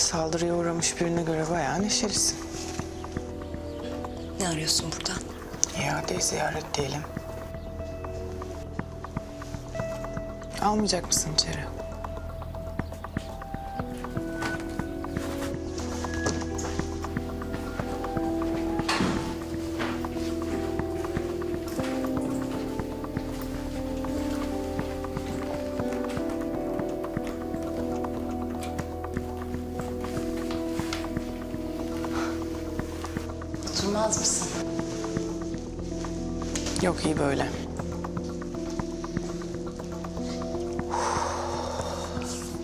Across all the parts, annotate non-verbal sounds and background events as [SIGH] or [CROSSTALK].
Saldırıya uğramış birine göre bayağı neşelisin. Ne arıyorsun burada? İadeyi ziyaret diyelim. Almayacak mısın içeri? Oturmaz mısın? Yok iyi böyle.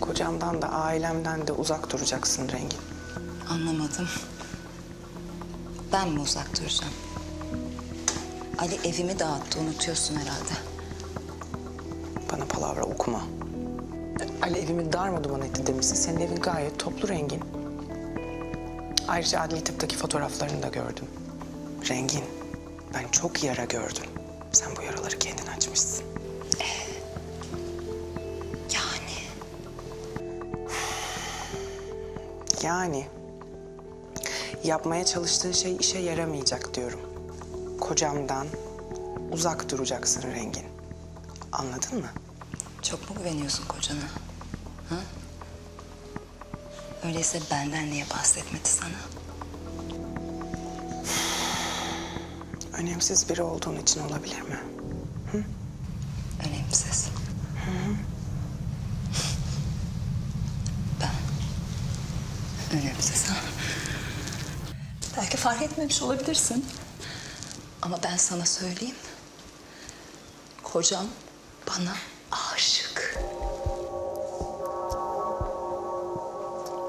Kocamdan da ailemden de uzak duracaksın Rengin. Anlamadım. Ben mi uzak duracağım? Ali evimi dağıttı unutuyorsun herhalde. Bana palavra okuma. Ali evimi darmaduman etti demişsin. Senin evin gayet toplu Rengin. Ayrıca adli tıptaki fotoğraflarını da gördüm. Rengin, ben çok yara gördüm. Sen bu yaraları kendin açmışsın. Yani Yani yapmaya çalıştığın şey işe yaramayacak diyorum. Kocamdan uzak duracaksın Rengin. Anladın mı? çok mu güveniyorsun kocana? Ha? Öyleyse benden niye bahsetmedi sana? Önemsiz biri olduğun için olabilir mi? Önemsiz. Ben. Önemsiz. Belki fark etmemiş olabilirsin. Ama ben sana söyleyeyim. Kocam bana aşık.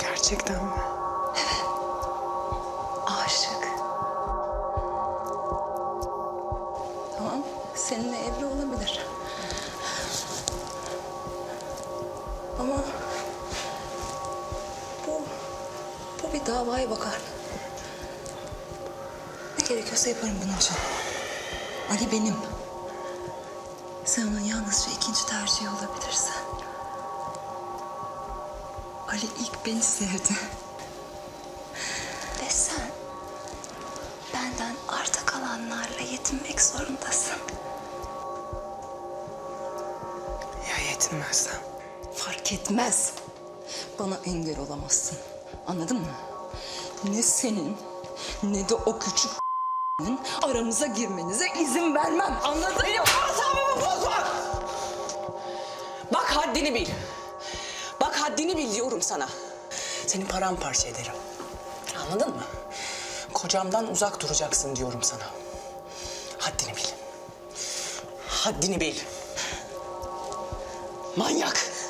Gerçekten mi? Seninle evli olabilir. Ama bu, bu bir davaya bakar. Ne gerekiyorsa yaparım bunun için. Ali benim. Sen onun yalnızca ikinci tercihi olabilirsin. Ali ilk beni sevdi. Ve sen benden arta kalanlarla yetinmek zorundasın. Ya yetinmezsem? Fark etmez. Bana engel olamazsın. Anladın mı? Ne senin ne de o küçük [LAUGHS] aramıza girmenize izin vermem. Anladın mı? Asabımı bozma! Bak haddini bil. Bak haddini bil diyorum sana. Seni paramparça ederim. Anladın mı? Kocamdan uzak duracaksın diyorum sana. Haddini bil. Haddini bil. マニアック。